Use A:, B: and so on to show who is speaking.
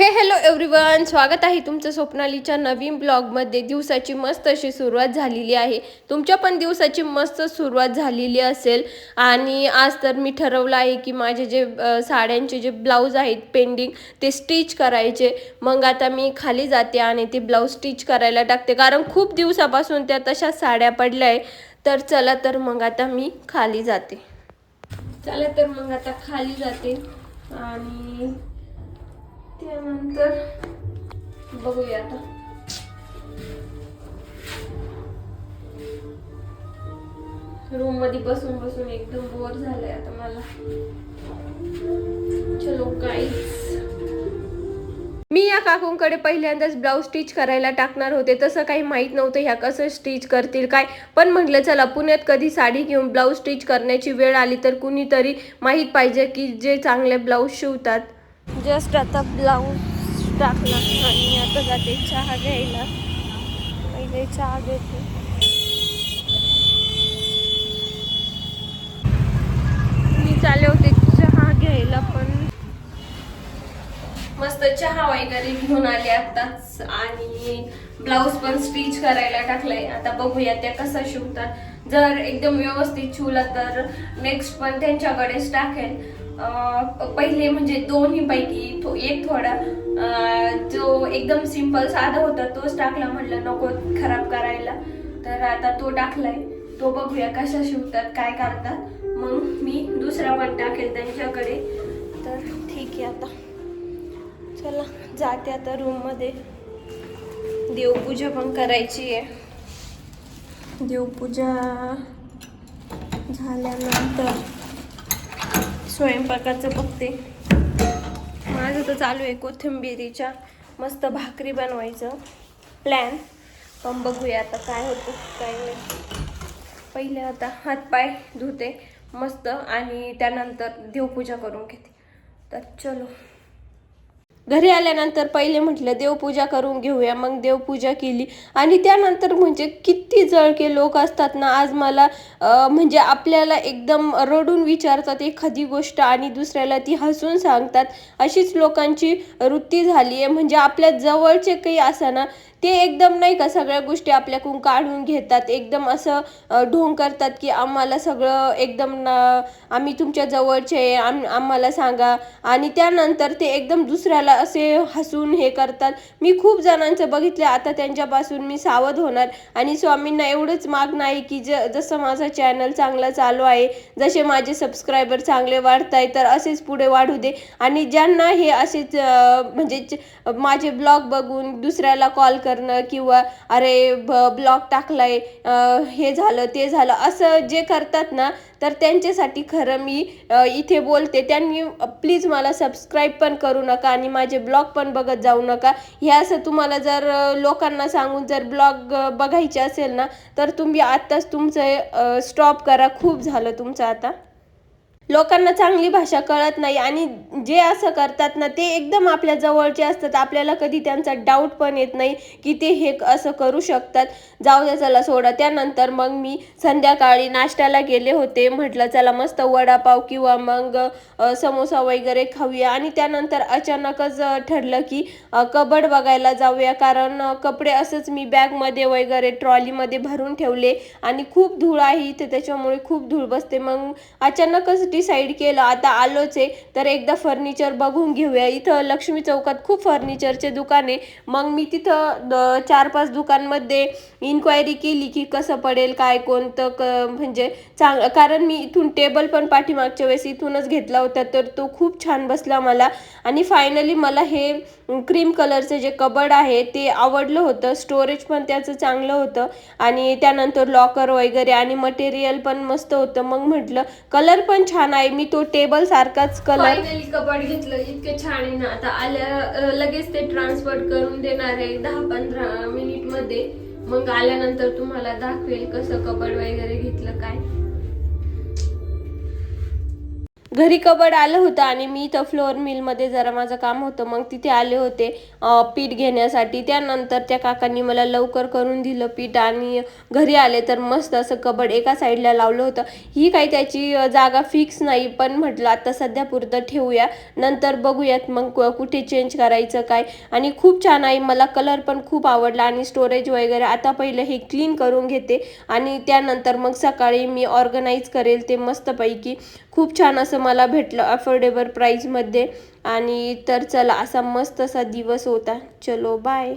A: हे hello everyone स्वागत आहे तुमचं स्वप्नालीच्या नवीन ब्लॉगमध्ये दिवसाची मस्त अशी सुरुवात झालेली आहे. तुमच्या पण दिवसाची मस्त सुरुवात झालेली असेल. आणि आज तर मी ठरवलं आहे की माझे जे साड्यांचे जे ब्लाऊज आहेत पेंडिंग ते स्टिच करायचे. मग आता मी खाली जाते आणि ते ब्लाऊज स्टिच करायला टाकते. कारण खूप दिवसापासून त्या तशा साड्या पडल्या आहे तर चला तर मग आता मी खाली जाते. चला तर मग आता खाली जाते. आणि त्यानंतर बघूया आता. रूममध्ये बसून बसून एकदम बोर झालंय आता मला. चलो काहीच मी या काकूंकडे पहिल्यांदाच ब्लाऊज स्टिच करायला टाकणार होते. तसं काही माहीत नव्हतं ह्या कसं स्टिच करतील काय. पण म्हटलं चला पुण्यात कधी साडी घेऊन ब्लाऊज स्टिच करण्याची वेळ आली तर कुणीतरी माहीत पाहिजे की जे चांगले ब्लाऊज शिवतात. जस्ट आता ब्लाऊज टाकला आणि आता जाते चहा घ्यायला. पहिले चहा घेते. मी चालले होते चहा घ्यायला पण. मस्त चहा वगैरे घेऊन आले आताच आणि ब्लाऊज पण स्टिच करायला टाकलाय. आता बघूया त्या कसा शिवतात. जर एकदम व्यवस्थित शिवला तर नेक्स्ट पण त्यांच्याकडेच टाकेल. पहिले म्हणजे दोन्ही पैकी तो एक थोडा जो एकदम सिंपल साधा होता तोच टाकला म्हटलं नको खराब करायला. तर आता तो टाकलाय. तो बघूया कशा शिवतात काय करतात. मग मी दुसरा पण टाकेल त्यांच्याकडे. तर ठीक आहे आता. चला जाते आता रूममध्ये देवपूजा पण करायची आहे. देवपूजा झाल्यानंतर स्वयंपाकाचं बघते. माझं तर चालू आहे कोथिंबिरीच्या मस्त भाकरी बनवायचं. प्लॅन पण बघूया आता काय होतं काय नाही. पहिले आता हातपाय धुते मस्त आणि त्यानंतर देवपूजा करून घेते. तर चलो. घरी आल्यानंतर पहिले म्हटलं देवपूजा करून घेऊया. मग देवपूजा केली. आणि त्यानंतर म्हणजे किती जळके लोक असतात ना आज मला म्हणजे आपल्याला एकदम रडून विचारतात एखादी गोष्ट आणि दुसऱ्याला ती हसून सांगतात. अशीच लोकांची वृत्ती झाली आहे म्हणजे आपल्या जवळचे काही ना ते एकदम नाही का सगळ्या गोष्टी आपल्याकडून काढून घेतात. एकदम असं ढोंग करतात की आम्हाला सगळं एकदम ना आम्ही तुमच्या जवळचे आहे, आम आम्हाला सांगा. आणि त्यानंतर ते एकदम दुसऱ्याला असे हसून हे करतात. मी खूप जणांचं बघितलं आता त्यांच्यापासून मी सावध होणार. आणि स्वामींना एवढंच मागणं आहे की ज जसं माझा चॅनल चांगला चालू आहे जसे माझे सबस्क्रायबर चांगले वाढत आहे तर असेच पुढे वाढू दे. आणि ज्यांना हे असेच म्हणजे च- माझे ब्लॉग बघून दुसऱ्याला कॉल कर करणं किंवा अरे ब्लॉग टाकलाय हे झालं ते झालं असं जे करतात ना तर त्यांच्यासाठी खरं मी इथे बोलते. त्यांनी प्लीज मला सबस्क्राईब पण करू नका आणि माझे ब्लॉग पण बघत जाऊ नका. हे असं तुम्हाला जर लोकांना सांगून जर ब्लॉग बघायचे असेल ना तर तुम्ही आत्ताच तुमचं स्टॉप करा. खूप झालं तुमचं आता. लोकांना चांगली भाषा कळत नाही आणि जे असं करतात ना ते एकदम आपल्या जवळचे असतात. आपल्याला कधी त्यांचा डाऊट पण येत नाही की ते हे असं करू शकतात. जाऊ द्या चला सोडा. त्यानंतर मग मी संध्याकाळी नाश्त्याला गेले होते. म्हटलं चला मस्त वडापाव किंवा मग समोसा वगैरे खाऊया. आणि त्यानंतर अचानकच ठरलं की कबड बघायला जाऊया. कारण कपडे असंच मी बॅगमध्ये वगैरे ट्रॉलीमध्ये भरून ठेवले. आणि खूप धूळ आहे इथे त्याच्यामुळे खूप धूळ बसते. मग अचानकच डिसाईड केलं आता आलोच आहे. तर एकदा फर्निचर बघून घेऊया. इथं लक्ष्मी चौकात खूप फर्निचरचे दुकान आहे. मग मी तिथं चार पाच दुकानमध्ये इन्क्वायरी केली की कसं पडेल काय कोणतं क म्हणजे चांग कारण मी इथून टेबल पण पाठीमागच्या वेळेस इथूनच घेतला होता. तर तो खूप छान बसला मला. आणि फायनली मला हे क्रीम कलरचं जे कबड आहे ते आवडलं होतं. स्टोरेज पण त्याचं चांगलं होतं. आणि त्यानंतर लॉकर वगैरे आणि मटेरियल पण मस्त होतं. मग म्हटलं कलर पण छान छान आहे. मी तो टेबल सारखाच कलर फायनली घेतलं. इतकं छान आहे ना. आता आल्या लगेच ते ट्रान्सफर करून देणार आहे दहा पंधरा मिनिटमध्ये. मग आल्यानंतर तुम्हाला दाखवेल कसं कपाट वगैरे घेतलं काय. घरी कबड आलं होतं आणि मी इथं फ्लोअर मिलमध्ये जरा माझं काम होतं. मग तिथे आले होते पीठ घेण्यासाठी. त्यानंतर त्या काकांनी मला लवकर करून दिलं पीठ आणि घरी आले तर मस्त असं कबड एका साईडला लावलं होतं. ही काही त्याची जागा फिक्स नाही पण म्हटलं आता सध्या पुरतं ठेवूया. नंतर बघूयात मग कुठे चेंज करायचं काय. आणि खूप छान आहे मला कलर पण खूप आवडला आणि स्टोरेज वगैरे आता पहिलं हे क्लीन करून घेते. आणि त्यानंतर मग सकाळी मी ऑर्गनाईज करेल ते मस्तपैकी. खूप छान असं मला भेटलं अफोर्डेबल प्राईजमध्ये आणि तर चला असा मस्त असा दिवस होता. चलो बाय